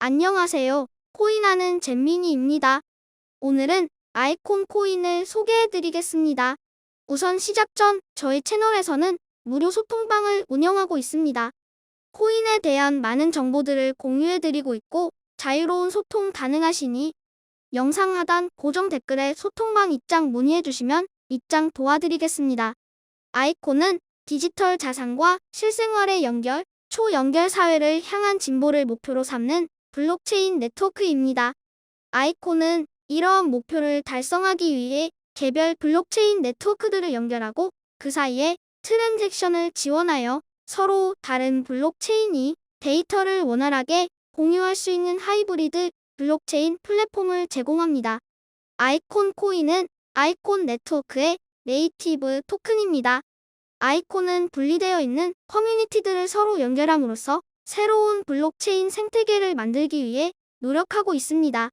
안녕하세요. 코인하는 잼민이입니다. 오늘은 아이콘 코인을 소개해드리겠습니다. 우선 시작 전 저희 채널에서는 무료 소통방을 운영하고 있습니다. 코인에 대한 많은 정보들을 공유해드리고 있고 자유로운 소통 가능하시니 영상 하단 고정 댓글에 소통방 입장 문의해주시면 입장 도와드리겠습니다. 아이콘은 디지털 자산과 실생활의 연결, 초연결 사회를 향한 진보를 목표로 삼는 블록체인 네트워크입니다. 아이콘은 이러한 목표를 달성하기 위해 개별 블록체인 네트워크들을 연결하고 그 사이에 트랜잭션을 지원하여 서로 다른 블록체인이 데이터를 원활하게 공유할 수 있는 하이브리드 블록체인 플랫폼을 제공합니다. 아이콘 코인은 아이콘 네트워크의 네이티브 토큰입니다. 아이콘은 분리되어 있는 커뮤니티들을 서로 연결함으로써 새로운 블록체인 생태계를 만들기 위해 노력하고 있습니다.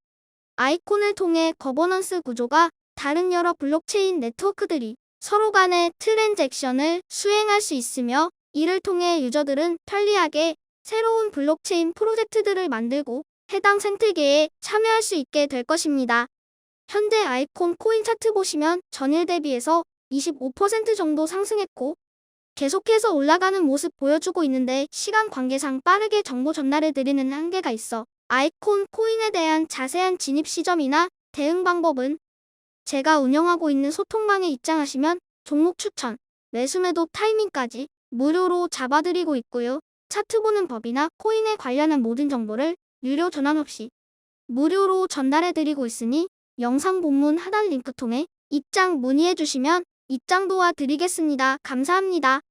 아이콘을 통해 거버넌스 구조가 다른 여러 블록체인 네트워크들이 서로 간의 트랜잭션을 수행할 수 있으며 이를 통해 유저들은 편리하게 새로운 블록체인 프로젝트들을 만들고 해당 생태계에 참여할 수 있게 될 것입니다. 현재 아이콘 코인 차트 보시면 전일 대비해서 25% 정도 상승했고 계속해서 올라가는 모습 보여주고 있는데 시간 관계상 빠르게 정보 전달해 드리는 한계가 있어 아이콘 코인에 대한 자세한 진입 시점이나 대응 방법은 제가 운영하고 있는 소통방에 입장하시면 종목 추천, 매수 매도 타이밍까지 무료로 잡아드리고 있고요. 차트 보는 법이나 코인에 관련한 모든 정보를 유료 전환 없이 무료로 전달해드리고 있으니 영상 본문 하단 링크 통해 입장 문의해 주시면 입장 도와드리겠습니다. 감사합니다.